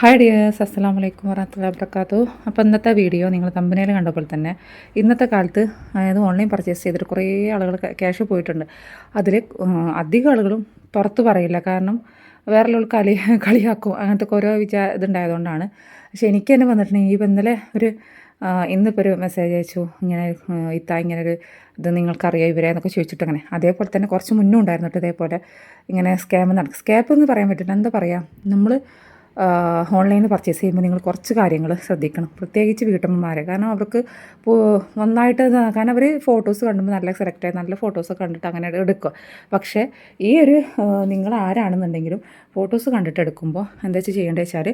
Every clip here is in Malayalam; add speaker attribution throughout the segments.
Speaker 1: ഹായ് ഡിയേഴ്സ് അസ്സാം വലൈക്കും വറഹത്തുള്ള വർക്കാത്തു അപ്പോൾ ഇന്നത്തെ വീഡിയോ നിങ്ങൾ കമ്പനിയിൽ കണ്ടപ്പോൾ തന്നെ ഇന്നത്തെ കാലത്ത് അതായത് ഓൺലൈൻ പർച്ചേസ് ചെയ്തിട്ട് കുറേ ആളുകൾ ക്യാഷ് പോയിട്ടുണ്ട്. അതിൽ അധികം ആളുകളും പുറത്ത് പറയില്ല. കാരണം വേറെ ഉള്ള കളി കളിയാക്കും. അങ്ങനത്തെ ഓരോ വിചാ ഇതുണ്ടായതുകൊണ്ടാണ്. പക്ഷേ എനിക്ക് തന്നെ വന്നിട്ടുണ്ടെങ്കിൽ ഇപ്പം ഇന്നലെ ഒരു ഇന്നിപ്പോൾ ഒരു മെസ്സേജ് അയച്ചു. ഇങ്ങനെ ഇത്ത ഇങ്ങനെ ഒരു ഇത് നിങ്ങൾക്കറിയാം ഇവരെ എന്നൊക്കെ ചോദിച്ചിട്ട് അങ്ങനെ. അതേപോലെ തന്നെ കുറച്ച് മുന്നേ ഉണ്ടായിരുന്നു ഇതേപോലെ. ഇങ്ങനെ സ്കാം നടക്കും സ്കാപ്പ് എന്ന് പറയാൻ പറ്റില്ല. എന്താ പറയുക നമ്മൾ ഓൺലൈനിൽ നിന്ന് പർച്ചേസ് ചെയ്യുമ്പോൾ നിങ്ങൾ കുറച്ച് കാര്യങ്ങൾ ശ്രദ്ധിക്കണം. പ്രത്യേകിച്ച് വീട്ടമ്മമാരെ. കാരണം അവർക്ക് നന്നായിട്ട് കാരണം അവർ ഫോട്ടോസ് കണ്ടുമ്പോൾ നല്ല സെലക്ട് ആയി നല്ല ഫോട്ടോസ് കണ്ടിട്ട് അങ്ങനെ എടുക്കുക. പക്ഷേ ഈ ഒരു നിങ്ങൾ ആരാണെന്നുണ്ടെങ്കിലും ഫോട്ടോസ് കണ്ടിട്ട് എടുക്കുമ്പോൾ എന്താ വെച്ചാൽ ചെയ്യേണ്ടത് വെച്ചാൽ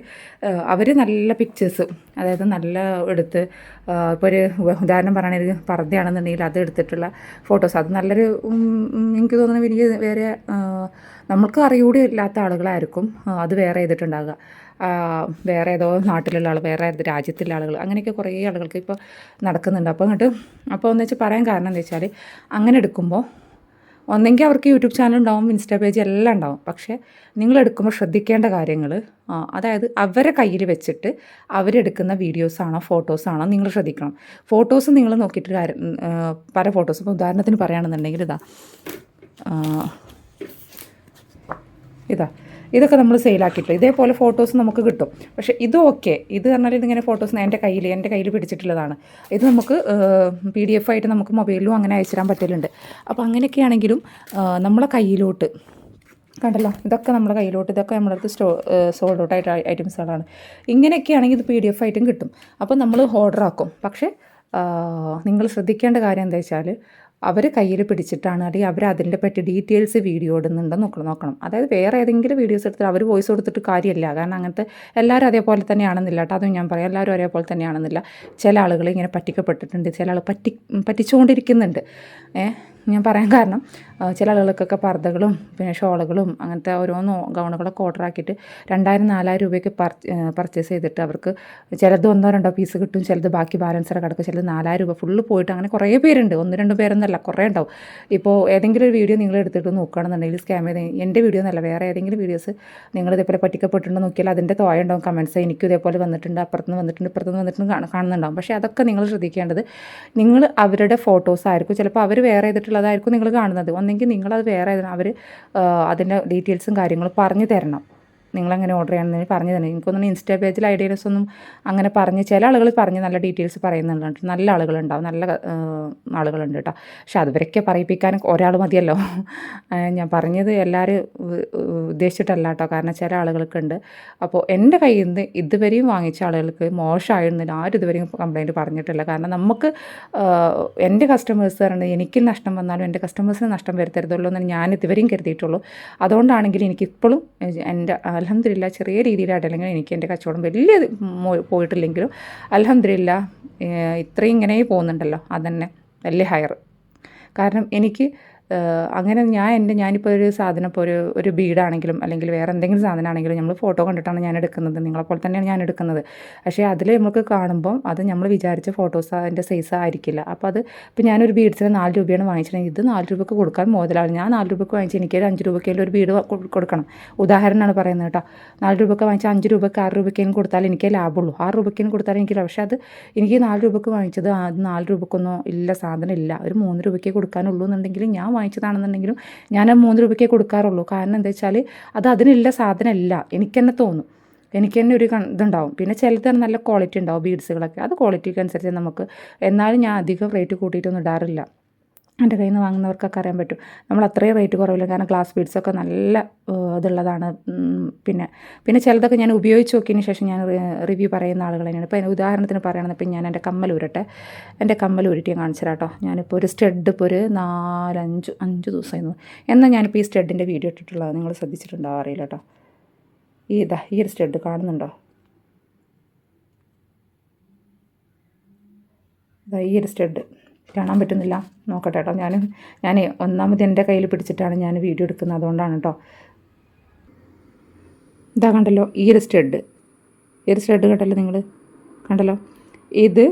Speaker 1: അവർ നല്ല പിക്ചേഴ്സ് അതായത് നല്ല എടുത്ത് ഇപ്പോൾ ഒരു ഉദാഹരണം പറയുകയാണെങ്കിൽ പർദ്ദയാണെന്നുണ്ടെങ്കിൽ അത് എടുത്തിട്ടുള്ള ഫോട്ടോസ് അത് നല്ലൊരു എനിക്ക് തോന്നുന്നു എനിക്ക് വേറെ നമ്മൾക്ക് അറിയൂടി ഇല്ലാത്ത ആളുകളായിരിക്കും. അത് വേറെ ചെയ്തിട്ടുണ്ടാകുക വേറെ ഏതോ നാട്ടിലുള്ള ആൾ വേറെ ഏത് രാജ്യത്തുള്ള ആളുകൾ അങ്ങനെയൊക്കെ കുറേ ആളുകൾക്ക് ഇപ്പോൾ നടക്കുന്നുണ്ട്. അപ്പോൾ അങ്ങോട്ട് അപ്പോൾ എന്ന് വെച്ചാൽ പറയാൻ കാരണം എന്താ വെച്ചാൽ അങ്ങനെ എടുക്കുമ്പോൾ ഒന്നെങ്കിൽ അവർക്ക് യൂട്യൂബ് ചാനൽ ഉണ്ടാവും ഇൻസ്റ്റാ പേജ് എല്ലാം ഉണ്ടാവും. പക്ഷേ നിങ്ങൾ എടുക്കുമ്പോൾ ശ്രദ്ധിക്കേണ്ട കാര്യങ്ങൾ അതായത് അവരെ കയ്യിൽ വെച്ചിട്ട് അവരെടുക്കുന്ന വീഡിയോസാണോ ഫോട്ടോസാണോ നിങ്ങൾ ശ്രദ്ധിക്കണം. ഫോട്ടോസ് നിങ്ങൾ നോക്കിയിട്ട് പല ഫോട്ടോസ്. ഇപ്പോൾ ഉദാഹരണത്തിന് പറയുകയാണെന്നുണ്ടെങ്കിൽ ഇതാ ഇതാ ഇതൊക്കെ നമ്മൾ സെയിലാക്കിയിട്ട് ഇതേപോലെ ഫോട്ടോസ് നമുക്ക് കിട്ടും. പക്ഷേ ഇത് ഓക്കെ ഇത് പറഞ്ഞാൽ ഇതിങ്ങനെ ഫോട്ടോസ് എന്റെ കയ്യിൽ എന്റെ കയ്യിൽ പിടിച്ചിട്ടുള്ളതാണ്. ഇത് നമുക്ക് പി ഡി എഫ് ആയിട്ട് നമുക്ക് മൊബൈലിലും അങ്ങനെ അയച്ചിടാൻ പറ്റലുണ്ട്. അപ്പോൾ അങ്ങനെയൊക്കെ ആണെങ്കിലും നമ്മളെ കയ്യിലോട്ട് കണ്ടല്ലോ ഇതൊക്കെ നമ്മുടെ കയ്യിലോട്ട് ഇതൊക്കെ നമ്മുടെ അടുത്ത് സ്റ്റോ സോൾഡ് ഔട്ട് ആയിട്ട് ഐറ്റംസുകളാണ് ഇങ്ങനെയൊക്കെ ആണെങ്കിൽ ഇത് പി ഡി എഫ് ആയിട്ടും കിട്ടും. അപ്പോൾ നമ്മൾ ഓർഡർ ആക്കും. പക്ഷേ നിങ്ങൾ ശ്രദ്ധിക്കേണ്ട കാര്യം എന്താ വെച്ചാൽ അവർ കയ്യിൽ പിടിച്ചിട്ടാണ് അല്ലെങ്കിൽ അവർ അതിന്റെ പറ്റി ഡീറ്റെയിൽസ് വീഡിയോ ഇടുന്നുണ്ടോ നോക്കണം നോക്കണം. അതായത് വേറെ ഏതെങ്കിലും വീഡിയോസ് എടുത്തിട്ട് അവർ വോയിസ് കൊടുത്തിട്ട് കാര്യമില്ല. കാരണം അങ്ങനത്തെ എല്ലാവരും അതേപോലെ തന്നെയാണെന്നില്ല കേട്ടോ. അതും ഞാൻ പറയാം. എല്ലാവരും ഒരേപോലെ തന്നെയാണെന്നില്ല. ചില ആളുകൾ ഇങ്ങനെ പറ്റിക്കപ്പെട്ടിട്ടുണ്ട്. ചില ആൾ പറ്റി പറ്റിച്ചുകൊണ്ടിരിക്കുന്നുണ്ട്. ഏ? ഞാൻ പറയാൻ കാരണം ചില ആളുകൾക്കൊക്കെ പർദ്ദകളും പിന്നെ ഷോളുകളും അങ്ങനത്തെ ഓരോന്നോ ഗൗണുകളൊക്കെ ഓർഡർ ആക്കിയിട്ട് രണ്ടായിരം നാലായിരം രൂപയ്ക്ക് പർച്ചേസ് ചെയ്തിട്ട് അവർക്ക് ചിലത് ഒന്നോ രണ്ടോ പീസ് കിട്ടും ചിലത് ബാക്കി ബാലൻസറ കിടക്കും ചിലത് നാലായിരം രൂപ ഫുള്ള് പോയിട്ട് അങ്ങനെ കുറേ പേരുണ്ട്. ഒന്ന് രണ്ട് പേരൊന്നല്ല കുറേ ഉണ്ടാവും. ഇപ്പോൾ ഏതെങ്കിലും ഒരു വീഡിയോ നിങ്ങൾ എടുത്തിട്ട് നോക്കുകയാണെന്നുണ്ടെങ്കിൽ സ്കാം ചെയ്ത് എന്റെ വീഡിയോ എന്നല്ല വേറെ ഏതെങ്കിലും വീഡിയോസ് നിങ്ങൾ ഇതേപോലെ പറ്റിക്കപ്പെട്ടിട്ടുണ്ടോ നോക്കിയാൽ അതിന്റെ തോയ ഉണ്ടാവും കമൻസ് എനിക്കും ഇതേപോലെ വന്നിട്ടുണ്ട് അപ്പുറത്തുനിന്ന് വന്നിട്ടുണ്ട് ഇപ്പുറത്തുനിന്ന് വന്നിട്ടുണ്ട് കാണ- കാണുന്നുണ്ടാവും. പക്ഷേ അതൊക്കെ നിങ്ങൾ ശ്രദ്ധിക്കേണ്ടത് നിങ്ങൾ അവരുടെ ഫോട്ടോസ് ആയിരിക്കും. ചിലപ്പോൾ അവർ വേറെ ചെയ്തിട്ടുള്ളതായിരിക്കും നിങ്ങൾ കാണുന്നത്. ഒന്നെങ്കിൽ നിങ്ങളത് വേറെ അവർ അതിന്റെ ഡീറ്റെയിൽസും കാര്യങ്ങളും പറഞ്ഞു തരണം. നിങ്ങളങ്ങനെ ഓർഡർ ചെയ്യണമെന്ന് പറഞ്ഞു തന്നെ. എനിക്കൊന്നും ഇൻസ്റ്റാ പേജിൽ ഐഡിയാസ് ഒന്നും അങ്ങനെ പറഞ്ഞ് ചില ആളുകൾ പറഞ്ഞ് നല്ല ഡീറ്റെയിൽസ് പറയുന്നുണ്ട്. നല്ല ആളുകളുണ്ടാവും. നല്ല ആളുകളുണ്ട് കേട്ടോ പക്ഷെ അതുവരൊക്കെ പറയിപ്പിക്കാൻ ഒരാൾ മതിയല്ലോ. ഞാൻ പറഞ്ഞത് എല്ലാവരും ഉദ്ദേശിച്ചിട്ടല്ല കേട്ടോ കാരണം ചില ആളുകൾക്കുണ്ട്. അപ്പോൾ എന്റെ കയ്യിൽ നിന്ന് ഇതുവരെയും വാങ്ങിച്ച ആളുകൾക്ക് മോശമായിരുന്നില്ല ആരും ഇതുവരെയും കംപ്ലൈന്റ് പറഞ്ഞിട്ടില്ല. കാരണം നമുക്ക് എന്റെ കസ്റ്റമേഴ്സ് പറയുന്നത് എനിക്ക് നഷ്ടം വന്നാലും എന്റെ കസ്റ്റമേഴ്സിന് നഷ്ടം വരുത്തരുതുള്ളൂ എന്ന് ഞാൻ ഇതുവരെയും കരുതിയിട്ടുള്ളൂ. അതുകൊണ്ടാണെങ്കിൽ എനിക്കിപ്പോഴും എന്റെ അലഹമില്ല ചെറിയ രീതിയിലായിട്ടല്ലെങ്കിൽ എനിക്ക് എന്റെ കച്ചവടം വലിയ പോയിട്ടില്ലെങ്കിലും അലഹമില്ല ഇത്രയും ഇങ്ങനെ പോകുന്നുണ്ടല്ലോ അതന്നെ വലിയ ഹയർ കാരണം എനിക്ക് അങ്ങനെ ഞാൻ എന്റെ ഞാനിപ്പോൾ ഒരു സാധനം ഇപ്പോൾ ഒരു ഒരു ബീഡാണെങ്കിലും അല്ലെങ്കിൽ വേറെ എന്തെങ്കിലും സാധനമാണെങ്കിലും നമ്മൾ ഫോട്ടോ കണ്ടിട്ടാണ് ഞാൻ എടുക്കുന്നത്. നിങ്ങളെപ്പോലെ തന്നെയാണ് ഞാൻ എടുക്കുന്നത്. പക്ഷേ അതിൽ നമുക്ക് കാണുമ്പോൾ അത് നമ്മൾ വിചാരിച്ച ഫോട്ടോസ് അതിന്റെ സൈസ് ആയിരിക്കില്ല. അപ്പോൾ അത് ഇപ്പോൾ ഞാനൊരു ബീഡ്സിന് നാല് രൂപയാണ് വാങ്ങിച്ചിട്ടുണ്ടെങ്കിൽ ഇത് നാല് രൂപയ്ക്ക് കൊടുക്കാൻ മുതലാവും ഞാൻ നാല് രൂപയ്ക്ക് വാങ്ങിച്ച് എനിക്ക് ഒരു അഞ്ച് രൂപയ്ക്കെങ്കിലും ഒരു ബീഡ് കൊടുക്കണം. ഉദാഹരണമാണ് പറയുന്നത് കേട്ടോ. നാല് രൂപയ്ക്ക് വാങ്ങിച്ച അഞ്ച് രൂപയ്ക്ക് ആറ് രൂപയ്ക്കേലും കൊടുത്താൽ എനിക്ക് ലാഭമുള്ളൂ. ആറ് രൂപയ്ക്കേലും കൊടുത്താൽ എനിക്ക്. പക്ഷേ അത് എനിക്ക് നാല് രൂപയ്ക്ക് വാങ്ങിച്ചത് നാല് രൂപയ്ക്കൊന്നും ഇല്ല സാധനം ഇല്ല. ഒരു മൂന്ന് രൂപയ്ക്ക് കൊടുക്കാനുള്ളൂ എന്നുണ്ടെങ്കിൽ ഞാൻ വാങ്ങിച്ചതാണെന്നുണ്ടെങ്കിലും ഞാൻ ആ മൂന്ന് രൂപയ്ക്കേ കൊടുക്കാറുള്ളൂ. കാരണം എന്താ വെച്ചാൽ അത് അതിനുള്ള സാധനമല്ല. എനിക്ക് തന്നെ. തോന്നും എനിക്ക് തന്നെ ഒരു ഇതുണ്ടാവും. പിന്നെ ചിലത് നല്ല ക്വാളിറ്റി ഉണ്ടാവും. ബീഡ്സുകളൊക്കെ അത് ക്വാളിറ്റിക്ക് അനുസരിച്ച് നമുക്ക് എന്നാലും ഞാൻ അധികം റേറ്റ് കൂട്ടിയിട്ടൊന്നും ഇടാറില്ല. എന്റെ കയ്യിൽ നിന്ന് വാങ്ങുന്നവർക്കൊക്കെ അറിയാൻ പറ്റും. നമ്മൾ അത്രയും റേറ്റ് കുറവില്ല. കാരണം ഗ്ലാസ് ബീഡ്സൊക്കെ നല്ല ഇതുള്ളതാണ്. പിന്നെ പിന്നെ ചിലതൊക്കെ ഞാൻ ഉപയോഗിച്ച് നോക്കിയതിന് ശേഷം ഞാൻ റിവ്യൂ പറയുന്ന ആളുകൾ തന്നെയാണ്. ഇപ്പോൾ ഉദാഹരണത്തിന് പറയുകയാണെങ്കിൽ ഇപ്പം ഞാൻ എന്റെ കമ്മൽ ഉരട്ടെ. എന്റെ കമ്മൽ ഉരുട്ടി ഞാൻ കാണിച്ചു കേട്ടോ. ഞാനിപ്പോൾ ഒരു സ്റ്റെഡ് ഇപ്പോൾ ഒരു നാലഞ്ച് അഞ്ച് ദിവസമായിരുന്നു. എന്നാൽ ഞാനിപ്പോൾ ഈ സ്റ്റെഡിന്റെ വീഡിയോ ഇട്ടിട്ടുള്ളത് നിങ്ങൾ ശ്രദ്ധിച്ചിട്ടുണ്ടോ അറിയില്ല കേട്ടോ. ഈ ഇതാ ഈ ഒരു സ്റ്റെഡ് കാണുന്നുണ്ടോ? ഇതാ ഈ ഒരു സ്റ്റഡ് കാണാൻ പറ്റുന്നില്ല. നോക്കട്ടെ കേട്ടോ ഞാൻ ഞാൻ ഒന്നാമത് എന്റെ കയ്യിൽ പിടിച്ചിട്ടാണ് ഞാൻ വീഡിയോ എടുക്കുന്നത്. അതുകൊണ്ടാണ് കേട്ടോ ഇതാ കണ്ടല്ലോ ഈ ഒരു സ്റ്റഡ്. ഈ ഒരു സ്റ്റഡ് കണ്ടല്ലോ നിങ്ങൾ കണ്ടല്ലോ? ഇത്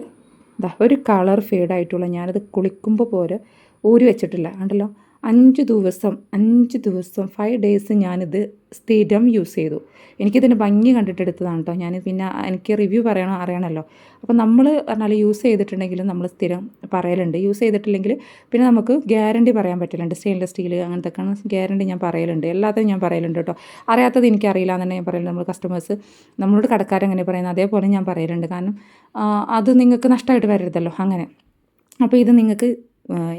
Speaker 1: ഇതാ ഒരു കളർ ഫെയ്ഡായിട്ടുള്ള ഞാനത് കുളിക്കുമ്പോൾ പോലെ ഊരി വെച്ചിട്ടില്ല. കണ്ടല്ലോ? അഞ്ച് ദിവസം അഞ്ച് ദിവസം ഫൈവ് ഡേയ്സ് ഞാനിത് സ്ഥിരം യൂസ് ചെയ്തു. എനിക്കിതിന്റെ ഭംഗി കണ്ടിട്ട് എടുത്തതാണ് കേട്ടോ ഞാൻ പിന്നെ എനിക്ക് റിവ്യൂ പറയണം അറിയണമല്ലോ അപ്പോൾ നമ്മൾ പറഞ്ഞാൽ യൂസ് ചെയ്തിട്ടുണ്ടെങ്കിലും നമ്മൾ സ്ഥിരം പറയലുണ്ട്. യൂസ് ചെയ്തിട്ടില്ലെങ്കിൽ പിന്നെ നമുക്ക് ഗ്യാരണ്ടി പറയാൻ പറ്റില്ലുണ്ട് സ്റ്റെയിൻലെസ് സ്റ്റീൽ അങ്ങനത്തെ ഗ്യാരണ്ടി ഞാൻ പറയലുണ്ട്. എല്ലാത്തിനും ഞാൻ പറയലുണ്ട് കേട്ടോ അറിയാത്തത് എനിക്കറിയില്ല എന്ന് തന്നെ ഞാൻ പറയലുണ്ട്. നമ്മൾ കസ്റ്റമേഴ്സ് നമ്മളോട് കടക്കാരെങ്ങനെ പറയുന്നത് അതേപോലെ ഞാൻ പറയലുണ്ട്. കാരണം അത് നിങ്ങൾക്ക് നഷ്ടമായിട്ട് വരരുതല്ലോ. അങ്ങനെ. അപ്പോൾ ഇത് നിങ്ങൾക്ക്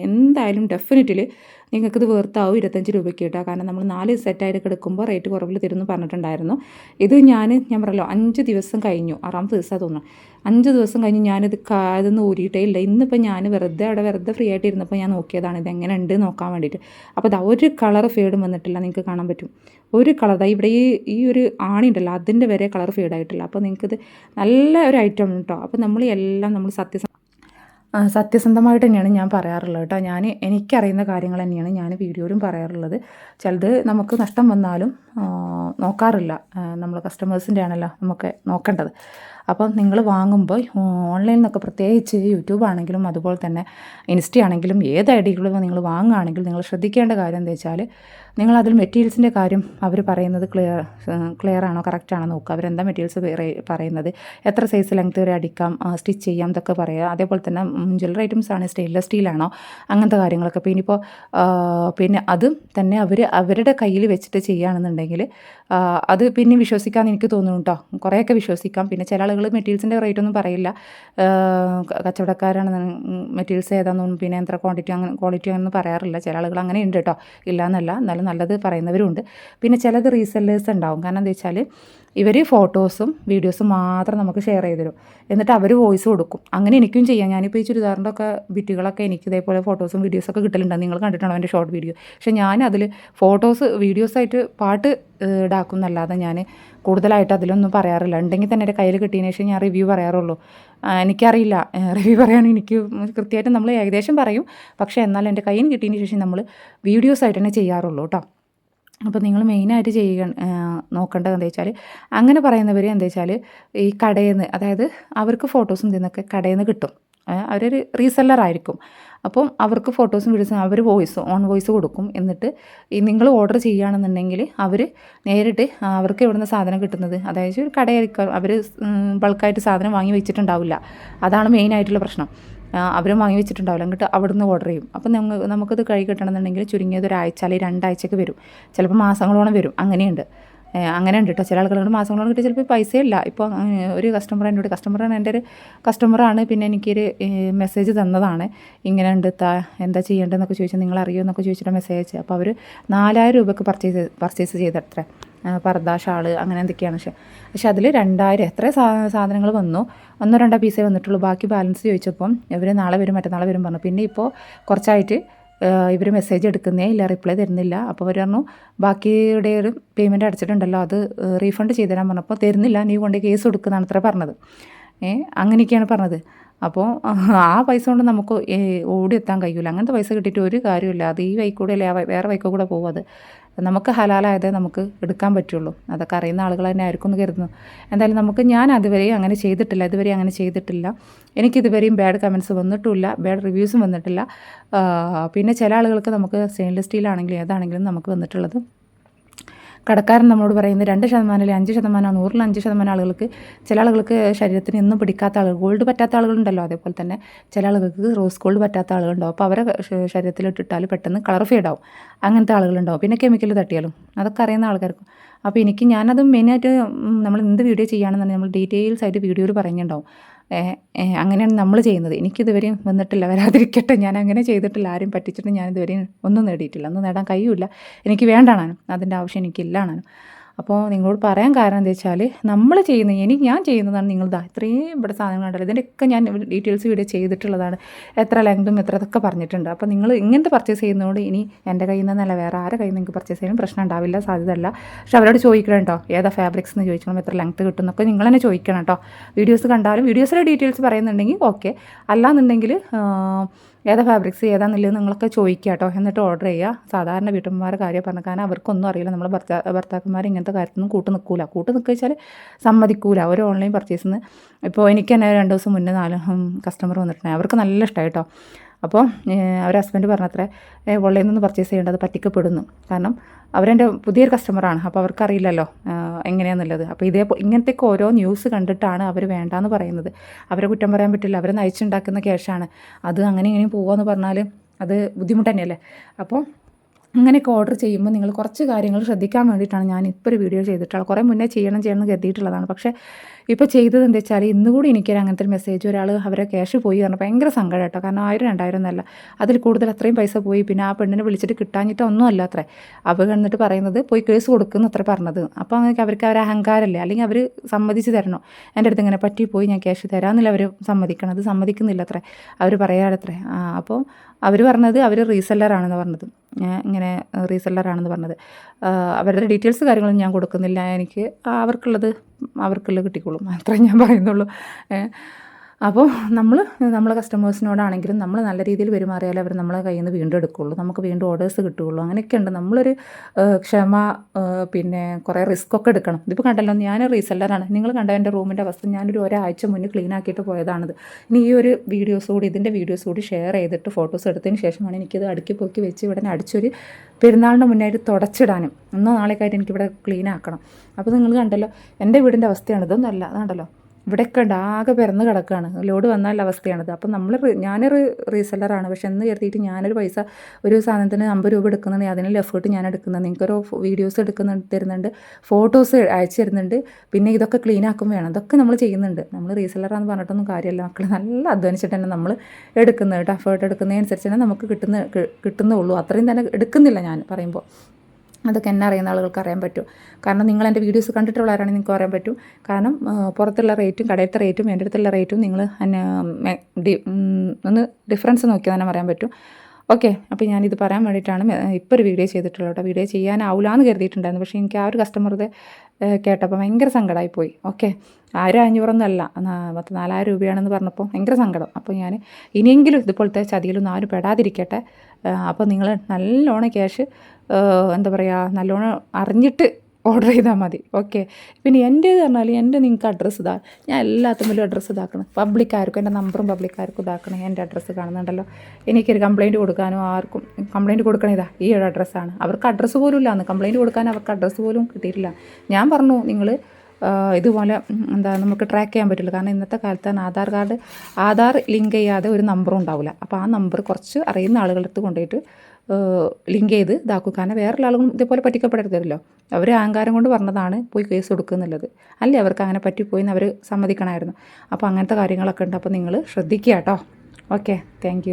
Speaker 1: എന്തായാലും ഡെഫിനറ്റ്ലി നിങ്ങൾക്കിത് വേർത്താവും ഇരുപത്തഞ്ച് രൂപയ്ക്ക് കിട്ടുക കാരണം നമ്മൾ നാല് സെറ്റായിട്ട് കിടക്കുമ്പോൾ റേറ്റ് കുറവിൽ തരുമെന്ന് പറഞ്ഞിട്ടുണ്ടായിരുന്നു. ഇത് ഞാൻ ഞാൻ പറയല്ലോ അഞ്ച് ദിവസം കഴിഞ്ഞു. ആറാമത്തെ ദിവസം തോന്നുന്നു. അഞ്ച് ദിവസം കഴിഞ്ഞ് ഞാനിത് കാതൊന്നും ഊരിയിട്ടേ ഇല്ല. ഇന്നിപ്പോൾ ഞാൻ വെറുതെ അവിടെ വെറുതെ ഫ്രീ ആയിട്ട് ഇരുന്നപ്പോൾ ഞാൻ നോക്കിയതാണ്. ഇത് എങ്ങനെ ഉണ്ട് നോക്കാൻ വേണ്ടിയിട്ട്. അപ്പോൾ അത് ഒരു കളർ ഫേഡും വന്നിട്ടില്ല. നിങ്ങൾക്ക് കാണാൻ പറ്റും. ഒരു കളർ ദാ ഇവിടെ ഈ ഈ ഒരു ആണി ഉണ്ടല്ലോ അതിന്റെ വരെ കളർ ഫേഡായിട്ടില്ല അപ്പോൾ നിങ്ങൾക്കിത് നല്ല ഒരു ഐറ്റം കേട്ടോ അപ്പോൾ നമ്മൾ എല്ലാം നമ്മൾ സത്യസ ആ, സത്യസന്ധമായിട്ട് തന്നെയാണ് ഞാൻ പറയാറുള്ളത് കേട്ടോ. ഞാൻ എനിക്കറിയുന്ന കാര്യങ്ങൾ തന്നെയാണ് ഞാൻ വീഡിയോയിലും പറയാറുള്ളത്. ചിലത് നമുക്ക് നഷ്ടം വന്നാലും നോക്കാറില്ല. നമ്മൾ കസ്റ്റമേഴ്സിന്റെ ആണല്ലോ നമുക്ക് നോക്കേണ്ടത്. അപ്പം നിങ്ങൾ വാങ്ങുമ്പോൾ ഓൺലൈനിൽ നിന്നൊക്കെ പ്രത്യേകിച്ച് യൂട്യൂബ് ആണെങ്കിലും അതുപോലെ തന്നെ ഇൻസ്റ്റ ആണെങ്കിലും ഏത് ഐഡിയകളും നിങ്ങൾ വാങ്ങുകയാണെങ്കിൽ നിങ്ങൾ ശ്രദ്ധിക്കേണ്ട കാര്യം എന്താ വെച്ചാൽ നിങ്ങൾ അതിൽ മെറ്റീരിയൽസിന്റെ കാര്യം അവർ പറയുന്നത് ക്ലിയർ ക്ലിയർ ആണോ കറക്റ്റ് ആണോ നോക്കുക. അവരെന്താ മെറ്റീരിയൽസ് പറയുന്നത്? എത്ര സൈസ് ലെങ്ത് വരെ അടിക്കാം സ്റ്റിച്ച് ചെയ്യാം ഇതൊക്കെ പറയുക. അതേപോലെ തന്നെ ജ്വല്ലറി ഐറ്റംസ് ആണ് സ്റ്റെയിൻലെസ് സ്റ്റീലാണോ അങ്ങനത്തെ കാര്യങ്ങളൊക്കെ. പിന്നെ ഇപ്പോൾ പിന്നെ അതും തന്നെ അവർ അവരുടെ കയ്യിൽ വെച്ചിട്ട് ചെയ്യുകയാണെന്നുണ്ടെങ്കിൽ അത് പിന്നെ വിശ്വസിക്കാമെന്ന് എനിക്ക് തോന്നുന്നു കേട്ടോ. കുറേയൊക്കെ വിശ്വസിക്കാം. പിന്നെ ചില ആളുകൾ മെറ്റീരിയൽസിന്റെ റേറ്റ് ഒന്നും പറയില്ല. കച്ചവടക്കാരാണ് മെറ്റീരിയൽസ് ഏതാണെന്നും പിന്നെ എത്ര ക്വാണ്ടിറ്റി അങ്ങനെ ക്വാളിറ്റി അങ്ങനെ പറയാറില്ല. ചില ആളുകൾ അങ്ങനെ ഉണ്ട് കേട്ടോ. ഇല്ല എന്നല്ല എന്നാലും നല്ലത് പറയുന്നവരുണ്ട്. പിന്നെ ചിലത് റീസെല്ലേഴ്സ് ഉണ്ടാവും. കാരണം എന്താ വെച്ചാൽ ഇവർ ഫോട്ടോസും വീഡിയോസും മാത്രം നമുക്ക് ഷെയർ ചെയ്ത് തരും എന്നിട്ട് അവർ വോയിസ് കൊടുക്കും. അങ്ങനെ എനിക്കും ചെയ്യാം. ഞാനിപ്പോൾ ഈ ചുരിദാറിന്റെ ഒക്കെ ബിറ്റുകളൊക്കെ എനിക്ക് ഇതേപോലെ ഫോട്ടോസും വീഡിയോസൊക്കെ കിട്ടലുണ്ട്. നിങ്ങൾ കണ്ടിട്ടുണ്ടോ എന്റെ ഷോർട്ട് വീഡിയോ പക്ഷേ ഞാൻ അതിൽ ഫോട്ടോസ് വീഡിയോസായിട്ട് പാട്ട് ഇടാക്കും എന്നല്ലാതെ ഞാൻ കൂടുതലായിട്ട് അതിലൊന്നും പറയാറില്ല. ഉണ്ടെങ്കിൽ തന്നെ എന്റെ കയ്യിൽ കിട്ടിയതിന് ശേഷം ഞാൻ റിവ്യൂ പറയാറുള്ളൂ. എനിക്കറിയില്ല. റിവ്യൂ പറയാൻ എനിക്ക് കൃത്യമായിട്ട് നമ്മൾ ഏകദേശം പറയും. പക്ഷേ എന്നാൽ എന്റെ കയ്യിൽ കിട്ടിയതിന് ശേഷം നമ്മൾ വീഡിയോസായിട്ട് തന്നെ ചെയ്യാറുള്ളൂ കേട്ടോ. അപ്പോൾ നിങ്ങൾ മെയിനായിട്ട് ചെയ്യുക നോക്കേണ്ടത് എന്താ വെച്ചാൽ അങ്ങനെ പറയുന്നവർ എന്താ വെച്ചാൽ ഈ കടയിൽ നിന്ന് അതായത് അവർക്ക് ഫോട്ടോസും ഇതിന്നൊക്കെ കടയിൽ നിന്ന് കിട്ടും. അവരൊരു റീസെല്ലർ ആയിരിക്കും. അപ്പം അവർക്ക് ഫോട്ടോസും വീഡിയോസും അവർ വോയിസ് ഓൺ വോയിസ് കൊടുക്കും. എന്നിട്ട് ഈ നിങ്ങൾ ഓർഡർ ചെയ്യുകയാണെന്നുണ്ടെങ്കിൽ അവർ നേരിട്ട് അവർക്ക് എവിടുന്ന സാധനം കിട്ടുന്നത്? അതായത് ഒരു കടയായിരിക്കും. അവർ ബൾക്കായിട്ട് സാധനം വാങ്ങി വെച്ചിട്ടുണ്ടാവില്ല. അതാണ് മെയിനായിട്ടുള്ള പ്രശ്നം. അവർ വാങ്ങി വെച്ചിട്ടുണ്ടാവില്ല. എന്നിട്ട് അവിടുന്ന് ഓർഡർ ചെയ്യും. അപ്പം ഞങ്ങൾ നമുക്കത് കൈ കിട്ടണമെന്നുണ്ടെങ്കിൽ ചുരുങ്ങിയത് ഒരാഴ്ച അല്ലെങ്കിൽ രണ്ടാഴ്ചയൊക്കെ വരും. ചിലപ്പോൾ മാസങ്ങളോളം വരും. അങ്ങനെയുണ്ട്. അങ്ങനെ ഉണ്ട് കേട്ടോ ചില ആളുകളോട് മാസങ്ങളോളം കിട്ടി ചിലപ്പോൾ പൈസ ഇല്ല ഇപ്പോൾ ഒരു കസ്റ്റമർ എന്നോട് കസ്റ്റമറാണ് എന്റെ ഒരു കസ്റ്റമറാണ് പിന്നെ എനിക്കൊരു മെസ്സേജ് തന്നതാണ്. ഇങ്ങനെ ഉണ്ട് താ എന്താ ചെയ്യേണ്ടതെന്നൊക്കെ ചോദിച്ചാൽ നിങ്ങൾ അറിയുമോ എന്നൊക്കെ ചോദിച്ചിട്ട് മെസ്സേജ് അപ്പോൾ അവർ നാലായിരം രൂപയ്ക്ക് പർച്ചേസ് പർച്ചേസ് ചെയ്തത്ര. പർദ്ദ ഷാൾ അങ്ങനെ എന്തൊക്കെയാണ്. പക്ഷേ പക്ഷെ അതിൽ രണ്ടായിരം എത്ര സാധനങ്ങൾ വന്നു. ഒന്നോ രണ്ടോ പീസേ വന്നിട്ടുള്ളൂ. ബാക്കി ബാലൻസ് ചോദിച്ചപ്പം ഇവർ നാളെ വരും മറ്റന്നാളെ വരും പറഞ്ഞു. പിന്നെ ഇപ്പോൾ കുറച്ചായിട്ട് ഇവർ മെസ്സേജ് എടുക്കുന്നേ ഇല്ല റിപ്ലൈ തരുന്നില്ല. അപ്പോൾ അവർ പറഞ്ഞു ബാക്കിയുടെ ഒരു പേയ്മെന്റ് അടച്ചിട്ടുണ്ടല്ലോ അത് റീഫണ്ട് ചെയ്ത് തരാൻ പറഞ്ഞപ്പോൾ തരുന്നില്ല നീ കൊണ്ട് കേസ് കൊടുക്കുന്നതാണ് അത്ര പറഞ്ഞത്. ഏ അങ്ങനെയൊക്കെയാണ് പറഞ്ഞത്. അപ്പോൾ ആ പൈസ കൊണ്ട് നമുക്ക് ഓടി എത്താൻ കഴിയില്ല അങ്ങനത്തെ പൈസ കിട്ടിയിട്ട് ഒരു കാര്യമില്ല അത് ഈ വൈക്കൂടെ അല്ലേ വേറെ വൈക്കോ കൂടെ പോകും അത്. നമുക്ക് ഹലാലായതേ നമുക്ക് എടുക്കാൻ പറ്റുള്ളൂ. അതൊക്കെ അറിയുന്ന ആളുകൾ തന്നെ ആയിരിക്കും എന്ന് കരുതുന്നു. എന്തായാലും നമുക്ക് ഞാൻ അതുവരെയും അങ്ങനെ ചെയ്തിട്ടില്ല ഇതുവരെ അങ്ങനെ ചെയ്തിട്ടില്ല. എനിക്കിതുവരെയും ബാഡ് കമൻസ് വന്നിട്ടില്ല ബാഡ് റിവ്യൂസും വന്നിട്ടില്ല. പിന്നെ ചില ആളുകൾക്ക് നമുക്ക് സ്റ്റെയിൻലെസ് സ്റ്റീലാണെങ്കിലും ഏതാണെങ്കിലും നമുക്ക് വന്നിട്ടുള്ളത് കടക്കാരൻ നമ്മളോട് പറയുന്നത് രണ്ട് ശതമാനം അല്ലെങ്കിൽ അഞ്ച് ശതമാനം നൂറിൽ അഞ്ച് ശതമാനം ആളുകൾക്ക് ചില ആളുകൾക്ക് ശരീരത്തിന് എന്നും പിടിക്കാത്ത ആളുകൾ ഗോൾഡ് പറ്റാത്ത ആളുകളുണ്ടല്ലോ അതേപോലെ തന്നെ ചില ആളുകൾക്ക് റോസ് ഗോൾഡ് പറ്റാത്ത ആളുകളുണ്ടാവും. അപ്പോൾ അവരെ ശരീരത്തിലിട്ടിട്ടാൽ പെട്ടെന്ന് കളർ ഫീഡാവും അങ്ങനത്തെ ആളുകളുണ്ടാവും. പിന്നെ കെമിക്കൽ തട്ടിയാലും അതൊക്കെ അറിയുന്ന ആൾക്കാർക്കും. അപ്പോൾ എനിക്ക് ഞാനത് മെയിനായിട്ട് നമ്മൾ എന്ത് വീഡിയോ ചെയ്യുകയാണെന്നുണ്ടെങ്കിൽ നമ്മൾ ഡീറ്റെയിൽസ് ആയിട്ട് വീഡിയോയിൽ ഏ, അങ്ങനെയാണ് നമ്മൾ ചെയ്യുന്നത്. എനിക്കിതുവരെയും വന്നിട്ടില്ല വരാതിരിക്കട്ടെ. ഞാൻ അങ്ങനെ ചെയ്തിട്ടില്ല. ആരും പറ്റിച്ചിട്ട് ഞാനിതുവരെയും ഒന്നും നേടിയിട്ടില്ല. ഒന്നും നേടാൻ കഴിയില്ല. എനിക്ക് വേണ്ടാണാനും. അതിന്റെ ആവശ്യം എനിക്കില്ലാണാനും അപ്പോൾ നിങ്ങളോട് പറയാൻ കാരണം എന്താ വെച്ചാൽ നമ്മൾ ചെയ്യുന്ന ഇനി ഞാൻ ചെയ്യുന്നതാണ് നിങ്ങൾ ദാ ഇത്രയും ഇവിടെ സാധനങ്ങൾ ഉണ്ടല്ലോ. ഇതിന്റെയൊക്കെ ഞാൻ ഡീറ്റെയിൽസ് വീഡിയോ ചെയ്തിട്ടുള്ളതാണ്. എത്ര ലെങ്തും എത്ര ഇതൊക്കെ പറഞ്ഞിട്ടുണ്ട്. അപ്പോൾ നിങ്ങൾ ഇങ്ങനത്തെ പർച്ചേസ് ചെയ്യുന്നതുകൊണ്ട് ഇനി എന്റെ കയ്യിൽ നിന്നല്ല വേറെ ആരെ കയ്യിൽ നിങ്ങൾക്ക് പർച്ചേസ് ചെയ്യാനും പ്രശ്നം ഉണ്ടാവില്ല സാധ്യതയല്ല. പക്ഷെ അവരോട് ചോദിക്കണം കേട്ടോ ഏതാ ഫാബ്രിക്സ് എന്ന് ചോദിക്കണം എത്ര ലെങ്ത് കിട്ടും എന്നൊക്കെ നിങ്ങൾ തന്നെ ചോദിക്കണം കേട്ടോ. വീഡിയോസ് കണ്ടാലും വീഡിയോസിലെ ഡീറ്റെയിൽസ് പറയുന്നുണ്ടെങ്കിൽ ഓക്കെ അല്ലാന്നുണ്ടെങ്കിൽ ഏതാ ഫാബ്രിക്സ് ഏതാണെന്നുള്ളത് നിങ്ങളൊക്കെ ചോദിക്കുക കേട്ടോ എന്നിട്ട് ഓർഡർ ചെയ്യുക. സാധാരണ വീട്ടമ്മമാരെ കാര്യം പറഞ്ഞു കാരണം അവർക്കൊന്നും അറിയില്ല. നമ്മളെ ഭർത്താ ഭർത്താക്കന്മാർ ഇങ്ങനത്തെ കാര്യത്തിനൊന്നും കൂട്ട് നിൽക്കൂല. കൂട്ട് നിൽക്കുക വെച്ചാൽ സമ്മതിക്കൂല. ഒരു ഓൺലൈൻ പർച്ചേസിന് ഇപ്പോൾ എനിക്ക് തന്നെ രണ്ട് ദിവസം മുന്നേ നാല് കസ്റ്റമർ വന്നിട്ടുണ്ടായി. അവർക്ക് നല്ല ഇഷ്ടമായി കേട്ടോ അപ്പോൾ അവർ ഹസ്ബൻഡ് പറഞ്ഞത്രേ ഓൺലൈനിൽ നിന്ന് പർച്ചേസ് ചെയ്യേണ്ടത് പറ്റിക്കപ്പെടുന്നു. കാരണം അവരെന്റെ പുതിയൊരു കസ്റ്റമറാണ് അപ്പോൾ അവർക്കറിയില്ലല്ലോ എങ്ങനെയാണെന്നുള്ളത് അപ്പോൾ ഇതേ ഇങ്ങനത്തെയൊക്കെ ഓരോ ന്യൂസ് കണ്ടിട്ടാണ് അവർ വേണ്ടാന്ന് പറയുന്നത്. അവരെ കുറ്റം പറയാൻ പറ്റില്ല. അവരെ നയിച്ചുണ്ടാക്കുന്ന ക്യാഷാണ് അത് അങ്ങനെ ഇങ്ങനെ പോകുമെന്ന് പറഞ്ഞാൽ അത് ബുദ്ധിമുട്ട് തന്നെയല്ലേ അപ്പോൾ അങ്ങനെയൊക്കെ ഓർഡർ ചെയ്യുമ്പോൾ നിങ്ങൾ കുറച്ച് കാര്യങ്ങൾ ശ്രദ്ധിക്കാൻ വേണ്ടിയിട്ടാണ് ഞാൻ ഇപ്പോൾ ഒരു വീഡിയോ ചെയ്തിട്ടുള്ളത്. കുറേ മുന്നേ ചെയ്യണം ചെയ്യണം കരുതിയിട്ടുള്ളതാണ്. പക്ഷേ ഇപ്പോൾ ചെയ്തത് എന്താ വെച്ചാൽ ഇന്നുകൂടി എനിക്കൊരു അങ്ങനത്തെ ഒരു മെസ്സേജ് ഒരാൾ അവരെ ക്യാഷ് പോയി പറഞ്ഞു ഭയങ്കര സങ്കടം കേട്ടോ. കാരണം ആയിരം രണ്ടായിരം എന്നല്ല. അതിൽ കൂടുതൽ അത്രയും പൈസ പോയി. പിന്നെ ആ പെണ്ണിനെ വിളിച്ചിട്ട് കിട്ടാഞ്ഞിട്ട് ഒന്നും അല്ല അത്രേ. അവർ കണ്ടിട്ട് പറയുന്നത് പോയി കേസ് കൊടുക്കുന്നു അത്ര പറഞ്ഞത്. അപ്പോൾ അങ്ങനെ അവർക്ക് അവർ അഹങ്കാരമല്ലേ അല്ലെങ്കിൽ അവർ സമ്മതിച്ച് തരണോ? എന്റെ അടുത്ത് ഇങ്ങനെ പറ്റി പോയി ഞാൻ ക്യാഷ് തരാമെന്നില്ല അവർ സമ്മതിക്കണം അത് സമ്മതിക്കുന്നില്ല അത്രേ. അവർ പറയാടത്രേ അപ്പോൾ അവർ പറഞ്ഞത് അവർ റീസെല്ലറാണെന്ന് പറഞ്ഞത്. ഞാൻ ഇങ്ങനെ റീസെല്ലറാണെന്ന് പറഞ്ഞത്. അവരുടെ ഡീറ്റെയിൽസ് കാര്യങ്ങളൊന്നും ഞാൻ കൊടുക്കുന്നില്ല. എനിക്ക് അവർക്കുള്ളത് അവർക്കുള്ളത് കിട്ടിക്കോളും. അത്രേ ഞാൻ പറയുന്നുള്ളൂ. അപ്പോൾ നമ്മൾ നമ്മളെ കസ്റ്റമേഴ്സിനോടാണെങ്കിലും നമ്മൾ നല്ല രീതിയിൽ പെരുമാറിയാലേ അവർ നമ്മളെ കയ്യിൽ നിന്ന് വീണ്ടും എടുക്കുകയുള്ളൂ നമുക്ക് വീണ്ടും ഓർഡേഴ്സ് കിട്ടുകയുള്ളൂ. അങ്ങനെയൊക്കെ ഉണ്ട് നമ്മളൊരു ക്ഷമ പിന്നെ കുറേ റിസ്ക് ഒക്കെ എടുക്കണം. ഇതിപ്പോൾ കണ്ടല്ലോ ഞാൻ റീസെല്ലറാണ് നിങ്ങൾ കണ്ട എന്റെ റൂമിന്റെ അവസ്ഥ? ഞാനൊരു ഒരാഴ്ച മുന്നേ ക്ലീൻ ആക്കിയിട്ട് പോയതാണിത്. ഇനി ഈ ഒരു വീഡിയോസ് കൂടി ഇതിന്റെ വീഡിയോസ് കൂടി ഷെയർ ചെയ്തിട്ട് ഫോട്ടോസ് എടുത്തതിന് ശേഷമാണ് എനിക്കിത് അടുക്കി പൊക്കി വെച്ച് ഇവിടെ അടിച്ചൊരു പെരുന്നാളിന് മുന്നായിട്ട് തുടച്ചിടാനും. ഇന്നോ നാളേക്കായിട്ട് എനിക്കിവിടെ ക്ലീൻ ആക്കണം. അപ്പോൾ നിങ്ങൾ കണ്ടല്ലോ എന്റെ വീടിന്റെ അവസ്ഥയാണ്. ഇതൊന്നുമല്ല അതുണ്ടല്ലോ ഇവിടെയൊക്കെ ഉണ്ട് ആകെ പിറന്ന് കിടക്കുകയാണ് ലോഡ് വന്നാൽ അവസ്ഥയാണത്. അപ്പം നമ്മൾ ഞാനൊരു റീസെല്ലറാണ്. പക്ഷെ എന്ന് കരുതിയിട്ട് ഞാനൊരു പൈസ ഒരു സാധനത്തിന് അമ്പത് രൂപ എടുക്കുന്നുണ്ടെങ്കിൽ അതിനുള്ള എഫേർട്ട് ഞാൻ എടുക്കുന്നത് നിങ്ങൾക്കൊരു വീഡിയോസ് എടുക്കുന്ന തരുന്നുണ്ട്. ഫോട്ടോസ് അയച്ചു തരുന്നുണ്ട്. പിന്നെ ഇതൊക്കെ ക്ലീൻ ആക്കും വേണം. ഇതൊക്കെ നമ്മൾ ചെയ്യുന്നുണ്ട്. നമ്മൾ റീസെല്ലറാന്ന് പറഞ്ഞിട്ടൊന്നും കാര്യമല്ല മക്കൾ നല്ല അധ്വാനിച്ചിട്ട് തന്നെ നമ്മൾ എടുക്കുന്നത്. എഫേർട്ട് എടുക്കുന്നതനുസരിച്ച് തന്നെ നമുക്ക് കിട്ടുന്ന കിട്ടുന്നുള്ളൂ. അത്രയും തന്നെ എടുക്കുന്നില്ല ഞാൻ പറയുമ്പോൾ അതൊക്കെ എന്നെ അറിയുന്ന ആളുകൾക്ക് അറിയാൻ പറ്റും. കാരണം നിങ്ങൾ എന്റെ വീഡിയോസ് കണ്ടിട്ടുള്ളവരാണെങ്കിൽ നിങ്ങൾക്ക് അറിയാൻ പറ്റും. കാരണം പുറത്തുള്ള റേറ്റും കടയിലത്തെ റേറ്റും എന്റെ അടുത്തുള്ള റേറ്റും നിങ്ങൾ ഒന്ന് ഡിഫറൻസ് നോക്കിയാൽ തന്നെ പറയാൻ പറ്റും. ഓക്കെ അപ്പോൾ ഞാനിത് പറയാൻ വേണ്ടിയിട്ടാണ് ഇപ്പോൾ ഒരു വീഡിയോ ചെയ്തിട്ടുള്ളത് കേട്ടോ. വീഡിയോ ചെയ്യാനാവില്ല എന്ന് കരുതിയിട്ടുണ്ടായിരുന്നു. പക്ഷേ എനിക്ക് ആ ഒരു കസ്റ്റമറുടെ കേട്ടപ്പോൾ ഭയങ്കര സങ്കടമായി പോയി ഓക്കെ ആയിരം അഞ്ഞൂറൊന്നും അല്ല പത്ത് നാലായിരം രൂപയാണെന്ന് പറഞ്ഞപ്പോൾ ഭയങ്കര സങ്കടം. അപ്പോൾ ഞാൻ ഇനിയെങ്കിലും ഇതുപോലത്തെ ചതിയിലൊന്നും ആരും പെടാതിരിക്കട്ടെ. അപ്പോൾ നിങ്ങൾ നല്ലോണം ക്യാഷ് എന്താ പറയുക നല്ലോണം അറിഞ്ഞിട്ട് ഓർഡർ ചെയ്താൽ മതി. ഓക്കെ പിന്നെ എന്റേത് പറഞ്ഞാൽ എന്റെ നിങ്ങൾക്ക് അഡ്രസ്സ് ഇതാ. ഞാൻ എല്ലാത്തിനും അഡ്രസ്സ് ഇതാക്കണം. പബ്ലിക്കാർക്കും എന്റെ നമ്പറും പബ്ലിക്കാർക്കും ഇതാക്കണം. എന്റെ അഡ്രസ്സ് കാണുന്നുണ്ടല്ലോ. എനിക്കൊരു കംപ്ലയിന്റ് കൊടുക്കാനോ ആർക്കും കംപ്ലയിന്റ് കൊടുക്കണ ഇതാ. ഈ ഒരു അഡ്രസ്സാണ് അവർക്ക് അഡ്രസ്സ് പോലും ഇല്ലാന്ന് കംപ്ലയിന്റ് കൊടുക്കാൻ അവർക്ക് അഡ്രസ്സ് പോലും കിട്ടിയിട്ടില്ല. ഞാൻ പറഞ്ഞു നിങ്ങൾ ഇതുപോലെ എന്താ നമുക്ക് ട്രാക്ക് ചെയ്യാൻ പറ്റില്ല. കാരണം ഇന്നത്തെ കാലത്താണ് ആധാർ കാർഡ് ആധാർ ലിങ്ക് ചെയ്യാതെ ഒരു നമ്പറും ഉണ്ടാവില്ല. അപ്പോൾ ആ നമ്പർ കുറച്ച് അറിയുന്ന ആളുകളുടെ അടുത്ത് കൊണ്ടുപോയിട്ട് ലിങ്ക് ചെയ്ത് ഇതാക്കും. കാരണം വേറെ ആളുകളും ഇതേപോലെ പറ്റിക്കപ്പെടരുതല്ലോ. അവർ അഹങ്കാരം കൊണ്ട് പറഞ്ഞതാണ് പോയി കേസ് കൊടുക്കുക എന്നുള്ളത്. അല്ലേ? അവർക്ക് അങ്ങനെ പറ്റിപ്പോയി എന്ന് അവർ സമ്മതിക്കണമായിരുന്നു. അപ്പോൾ അങ്ങനത്തെ കാര്യങ്ങളൊക്കെ ഉണ്ട്. അപ്പോൾ നിങ്ങൾ ശ്രദ്ധിക്കുക കേട്ടോ. ഓക്കെ. താങ്ക്